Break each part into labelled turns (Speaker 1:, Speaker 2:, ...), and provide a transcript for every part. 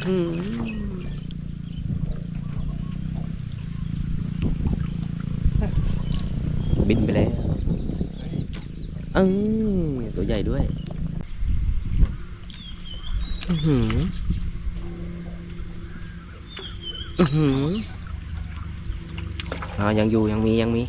Speaker 1: บินไปแล้วอืมตัวใหญ่ด้วยอือหืออือหืออ่ายังอยู่ยังมียังมี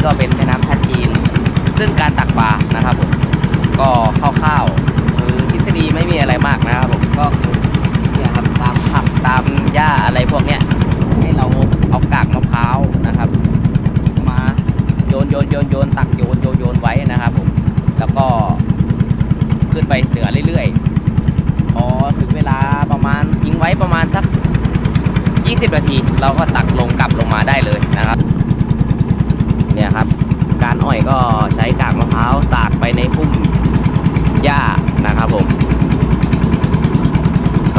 Speaker 1: นี้ก็เป็นแม่น้ำท่าจีน ซึ่งการตักปลานะครับผมก็คร่าวๆคือทฤษฎีไม่มีอะไรมากนะครับผมก็คือเนี่ยครับตามผักตามหญ้าอะไรพวกเนี้ยให้เราเอากากมะพร้าวนะครับ มาโยนโยนโยนโยนตักโยนโยนโยนไว้นะครับผมแล้วก็ขึ้นไปเหนือเรื่อยๆพอถึงเวลาประมาณทิ้งไว้ประมาณสัก 20 นาที เราก็ตักลงกลับลงมาได้เลยนะครับ เนี่ยครับ การอ้อยก็ใช้กากมะพร้าวสาดไปในพุ่มหญ้านะครับผม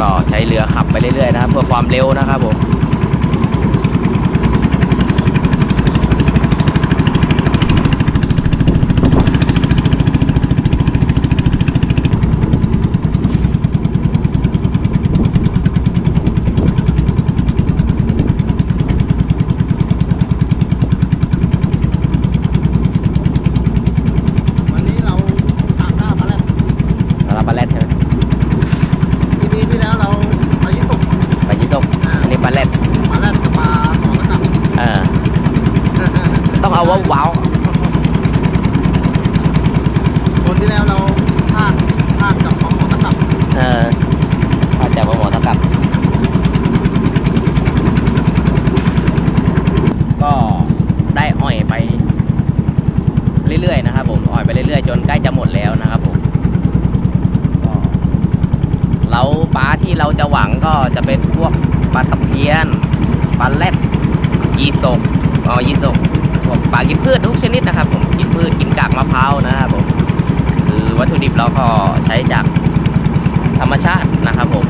Speaker 1: ก็ใช้เรือขับไปเรื่อยๆนะครับ เพื่อความเร็วนะครับผม
Speaker 2: วันนี้เราตากหน้ามาแล้ว
Speaker 1: สาราปลาแรดใช่ไหม
Speaker 2: EP ที่แล้วเราไปยี่สุก
Speaker 1: ปลายี่ส้มอันนี้ปลาแรด
Speaker 2: มาแล้วกับปลาหมอกระกับ
Speaker 1: เออ ต้องเอาว้าวว้าว
Speaker 2: คนที่แล้วเราพลาดพลาดกับปลาหมอกระกับ
Speaker 1: เอออาจจะมาหมอเท่ากับ ก็ได้อ่อยไป เรื่อยๆนะครับผมอ่อยไปเรื่อยๆ จนใกล้จะหมดแล้วนะครับผมก็เราปลาที่เราจะหวังก็จะเป็นพวกปลาตะเพียนปลาแรดยีสกอ๋อยีสกพวกปลากินพืชทุกชนิดนะครับผมกินพืชกินกากมะพร้าวนะครับผมคือวัตถุดิบเราก็ใช้จากธรรมชาตินะครับผม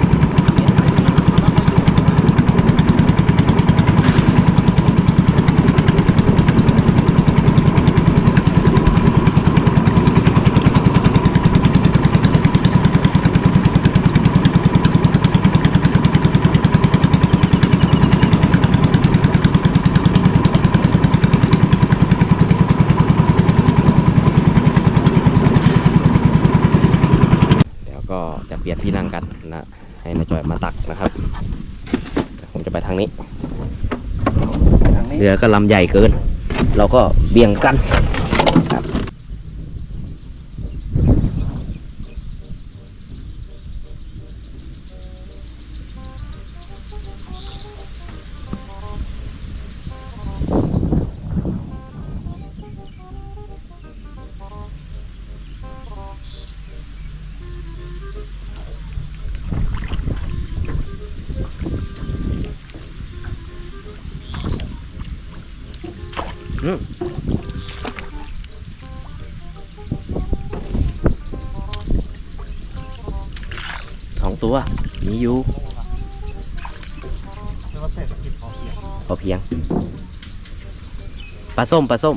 Speaker 1: เดี๋ยวก็จะเปลี่ยนที่นั่งกันนะ ให้นายจอยมาตักนะครับแต่ผมจะไปทางนี้
Speaker 2: ทางนี้
Speaker 1: เรือก็ลำใหญ่เกิน เราก็เบี่ยงกัน
Speaker 2: พอเพียง
Speaker 1: พอเพียงปลาส้มปลาส้ม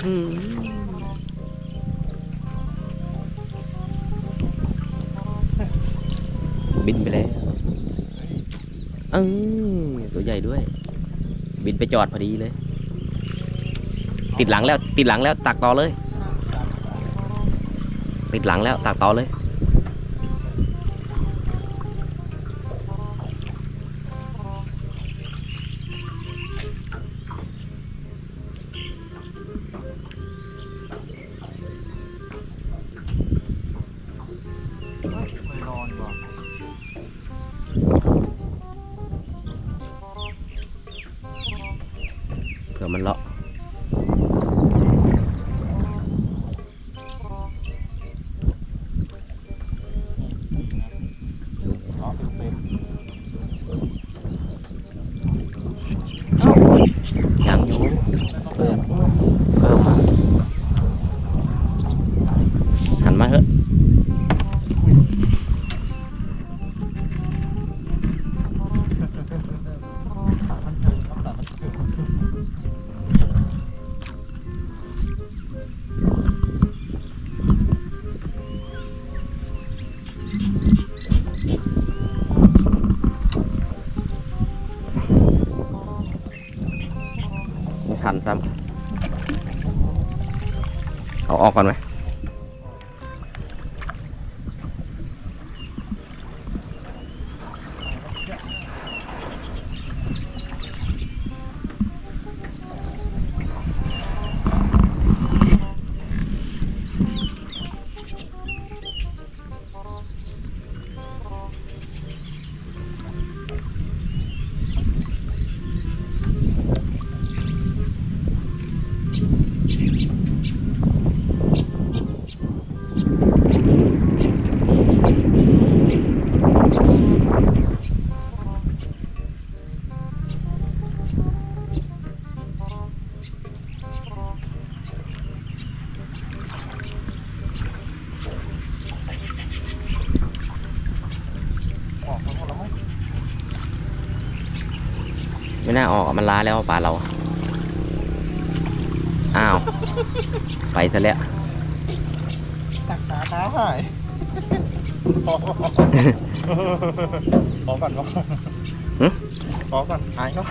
Speaker 1: บินไปเลยอืมตัวใหญ่ด้วย บินไปจอดพอดีเลย ติดหลังแล้ว ติดหลังแล้วตักต่อเลย ติดหลังแล้วตักต่อเลย เผื่
Speaker 2: ทัน
Speaker 1: ซ้ำเอาออกก่อนไหม ออกอะมันล้าแล้วป่าเรา อ้าว ไปซะแล้ว
Speaker 2: ตักขาเท้าหายขอขอก่อนขอก่อน
Speaker 1: หึ
Speaker 2: ขอก่อนหายเขา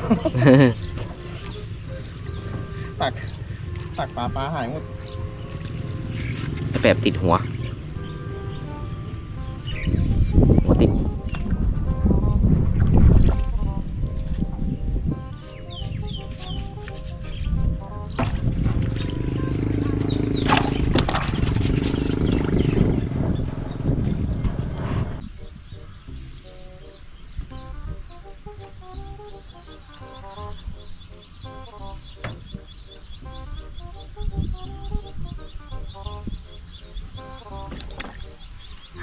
Speaker 2: ตัก ตักปลาปลาหายหมด
Speaker 1: แบบติดหัวหัว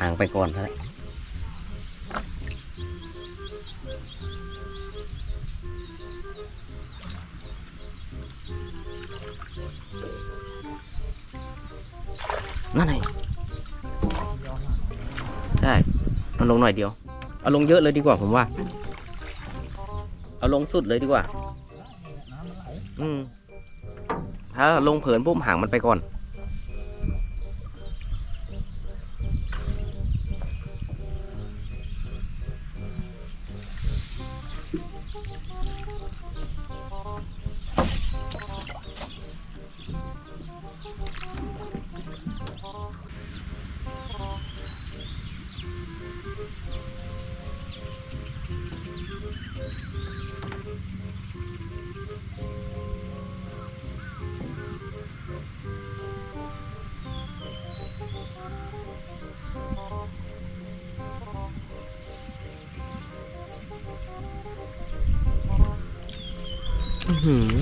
Speaker 1: ห่างไปก่อนเถอะนั่นไงใช่เอาลงหน่อยเดียว เอาลงเยอะเลยดีกว่าผมว่า เอาลงสุดเลยดีกว่า อืม ถ้าลงเผินปุ๊บห่างมันไปก่อน หือ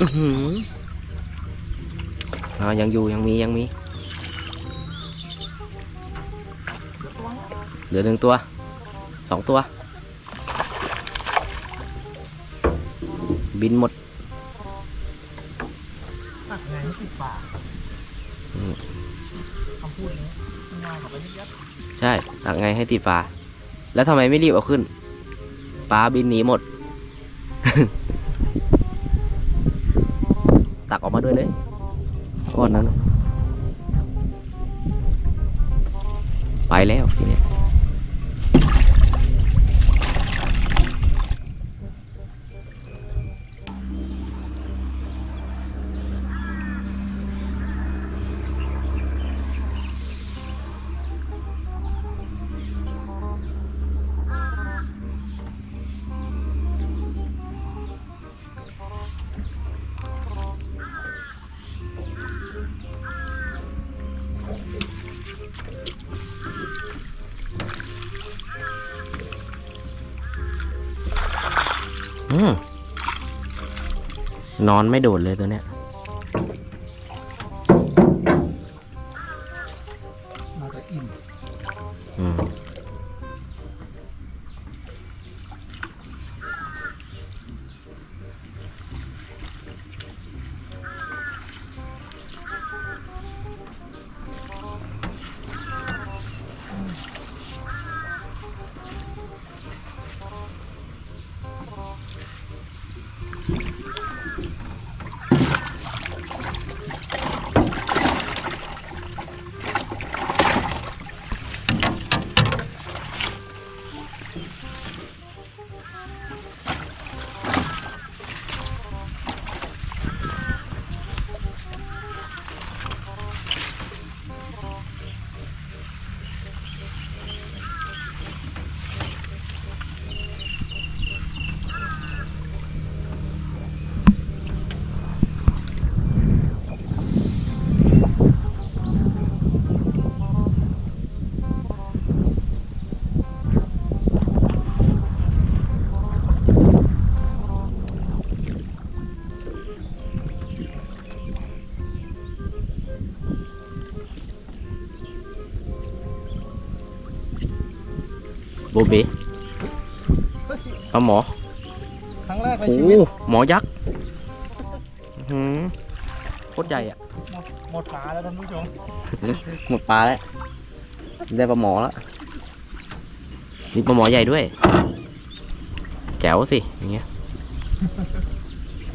Speaker 1: อือหืออ่ายังอยู่ยังมียังมี เหลือหนึ่งตัวสองตัว บินหมด
Speaker 2: ตักไงให้ติดปาก
Speaker 1: อืม
Speaker 2: คำพูดนี้ง่ายกว่าไปนิดเดียว
Speaker 1: ใช่ตักไงให้ติดปลาแล้วทำไมไม่รีบเอาขึ้น ปลาบินหนีหมด ตักออกมาด้วยเลยก้อนนั้น ไปแล้วทีเนี้ย นอนไม่โดดเลยตัวเนี้ย โบเบเอาหมอ
Speaker 2: ครั้งแรกใน
Speaker 1: โอ้
Speaker 2: ชีวิต
Speaker 1: หมอยักษ์อื้อหือโคตรใหญ่อะ
Speaker 2: หมดหมดปลาแล้วท่านผู้ชม
Speaker 1: หมดปลาแล้ว ได้ปลาหมอแล้วมีปลาหมอใหญ่ด้วย แจ๋วสิ อย่างเงี้ย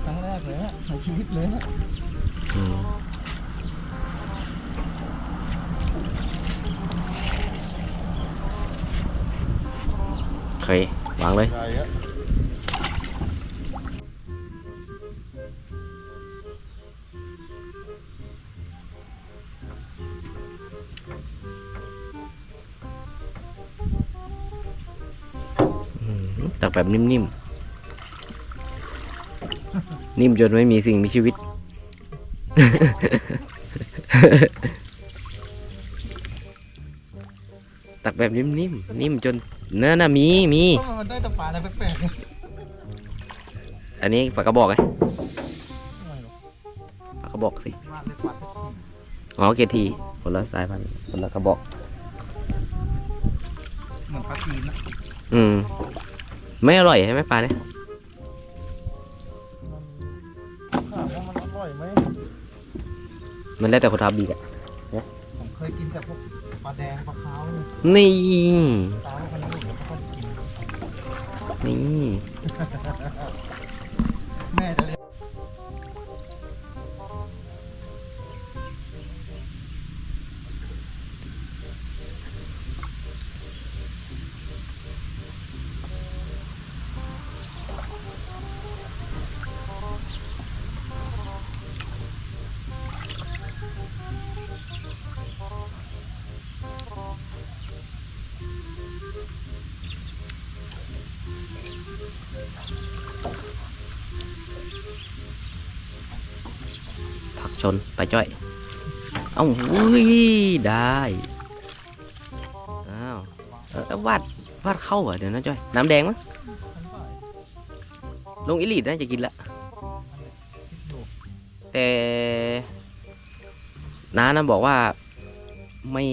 Speaker 2: ครั้งแรกเลยฮะในชีวิตเลยฮะ
Speaker 1: อืม เควางเลย ตักแบบนิ่มๆ นิ่มจนไม่มีสิ่งมีชีวิต ตักแบบนิ่มๆ นิ่มจน เนื้อน่ะมีมี
Speaker 2: เพราะมันได้แต่ปลาอะไรแปลกๆเนี่ย
Speaker 1: อันนี้ปากกระบอกไง
Speaker 2: ไม่หรอก
Speaker 1: ปากกระบอกสิ
Speaker 2: ว่าเล็กปลาสักที
Speaker 1: อ๋อเกทีคนละสายพันธุ์คนละกระบอก
Speaker 2: เหมือนปลาจีนนะ
Speaker 1: อืม ไม่อร่อยใช่ไหมปลาเนี่ย
Speaker 2: มันถามว่ามันอร่อยไหม
Speaker 1: มันแล้วแต่คนทำดีอะ
Speaker 2: ผมเคยกินแต่พวกปลาแดงปลาขาวนี่
Speaker 1: นี่
Speaker 2: ปลาพวกนี้ นี่ แม่ทะเล
Speaker 1: ชนไปจ้อย เอ้าอุ้ยได้ อ้าวเออวาดวาดเข้าเหรอเดี๋ยวนะจ้อย น้ำแดงมั้ง
Speaker 2: ทั้งฝ่าย
Speaker 1: ลงอิลีดน่าจะกินละ
Speaker 2: คิดอยู่
Speaker 1: แต่น้านะบอกว่าไม่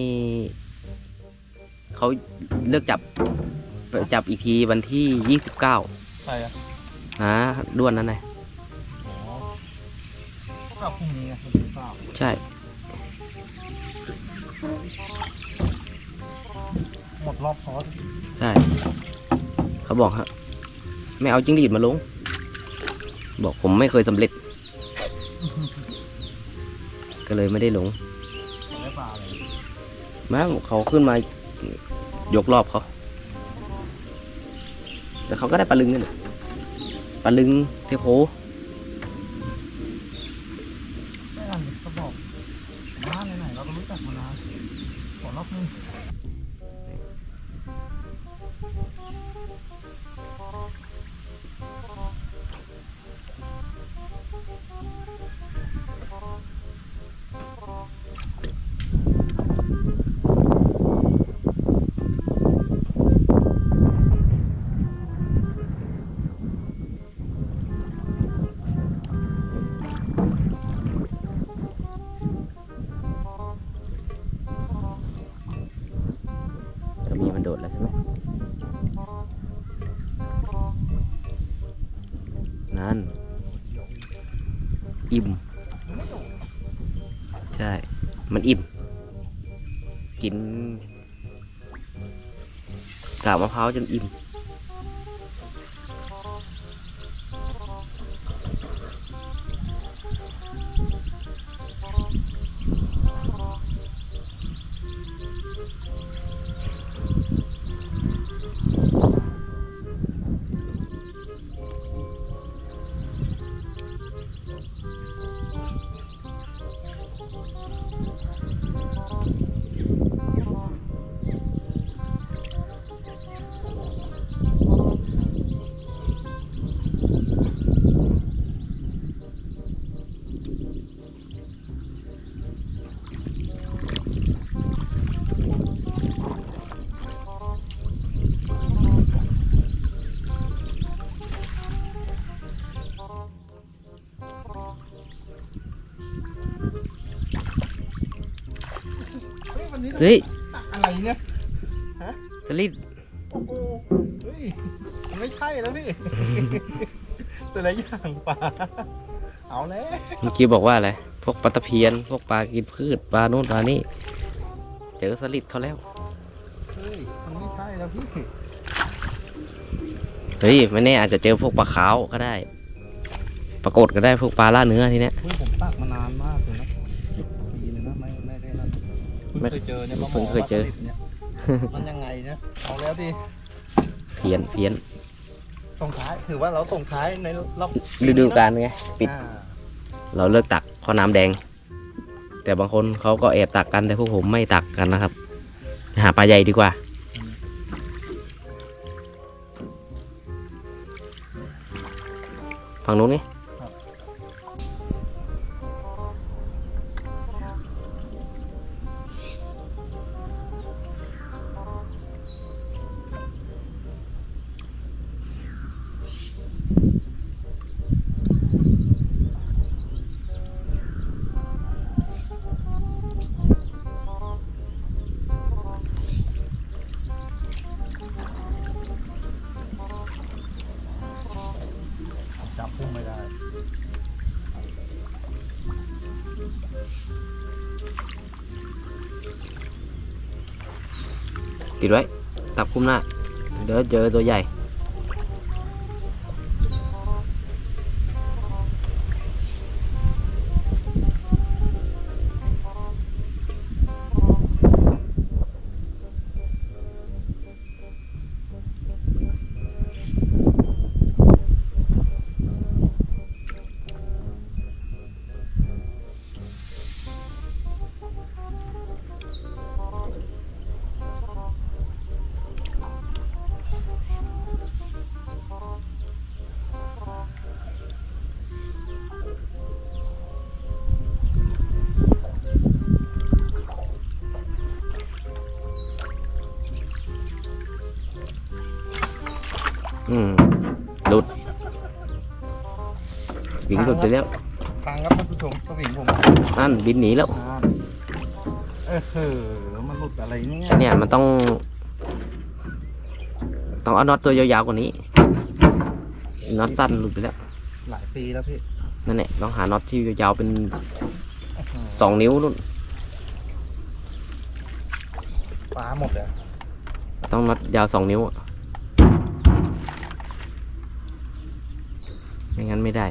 Speaker 1: เขาเลือกจับจับอีกทีวันที่ยี่สิบเก้า
Speaker 2: ใช่อะ
Speaker 1: นะด้วนนั่นไง
Speaker 2: อ๋อ ก็พรุ่งนี้ไงมันเปล่า
Speaker 1: ใช่
Speaker 2: หมดรอบคอร์ส
Speaker 1: ใช่ เขาบอกฮะ ไม่เอาจิ้งหรีดมาลง บอกผมไม่เคยสำเร็จ ก็เลยไม่ได้ลง
Speaker 2: ได้ปลาเลย
Speaker 1: แม้เขาขึ้นมายกรอบเขา แต่เขาก็ได้ปลาลึงนั่นน่ปลาลึงเทโพ
Speaker 2: ไม่อ่านเขาบอกบ้านไหนๆเราก็รู้จักมานาน ขอ นั่
Speaker 1: น อิ่ม ใช่ มันอิ่ม กินกาบมะพร้าวจนอิ่ม
Speaker 2: เฮ้ยวันนี้
Speaker 1: เฮ้ย
Speaker 2: อะไรเนี่ย
Speaker 1: สลิด
Speaker 2: โอ้โหเฮ้ยมันไม่ใช่แล้วพี่ แต่ละอย่างปลาเอาแล้ว
Speaker 1: เมื่อกี้บอกว่าอะไร พวกปลาตะเพียน พวกปลากินพืช ปลาโน่นปลานี่ เจอสลิดเขาแล้ว
Speaker 2: เฮ้ย มันไม่ใช่แล้วพี่
Speaker 1: เฮ้ย ไม่แน่อาจจะเจอพวกปลาขาวก็ได้ ปรากฏก็ได้พวกปลาล่าเนื้อทีเนี้ย
Speaker 2: เฮ้ยผมตักมานานมากเลย ไม่เคยเจอเนี่ยปลาหม
Speaker 1: เพิ่
Speaker 2: อง
Speaker 1: เคยเจอ
Speaker 2: ปลาสลิดเนี่ยมันยังไงเนี่ยเอาแล้วดิ
Speaker 1: เพี้ยนเพี้ยน
Speaker 2: ส่งท้ายถือว่าเราส่งท้ายในรอบ
Speaker 1: ฤดูกาลไงปิด
Speaker 2: อ่า
Speaker 1: เราเลิกตักเพราะน้ำแดง แต่บางคนเขาก็แอบตักกันแต่พวกผมไม่ตักกันนะครับ หาปลาใหญ่ดีกว่าฝั่งนู้นนี่
Speaker 2: จับพุ่งไม่ได้
Speaker 1: ติดไว้ตับคุ้มหน้า เดี๋ยวเจอตัวใหญ่ หลุดไปแล้ว
Speaker 2: ทางครับท่านผู้ชมสวิงผม
Speaker 1: นั่นบินหนีแล้ว
Speaker 2: อ่าเออเออมันหลุดอะไรเนี่ย
Speaker 1: เนี่ยมันต้อง ต้องเอาน็อตตัวยาวๆกว่านี้น็อตสั้นหลุดไปแล้ว
Speaker 2: หลายปีแล้วพี่
Speaker 1: นั่นแหละต้องหาน็อตที่ยาวๆเป็น
Speaker 2: อื้อหือ
Speaker 1: สองนิ้วนู่น
Speaker 2: ปลาหมดเลย
Speaker 1: ต้องน็อตยาวสองนิ้วอะไม่งั้นไม่ได้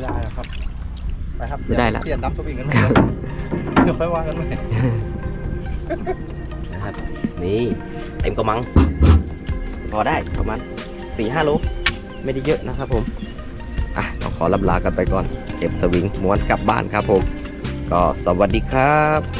Speaker 2: ไม่ได้แล้วครับ ไปครับ
Speaker 1: ไม่ได้ละ
Speaker 2: เปลี่ยนน้ำสวิงกันเลยเดี๋ยวค่อยว่ากันใหม่
Speaker 1: นะครับ นี่เต็มกระมัง พอได้ประมาณสี่ห้าโล ไม่ได้เยอะนะครับผม อะต้องขอลำลากันไปก่อน เก็บสวิงม้วนกลับบ้านครับผม ก็สวัสดีครับ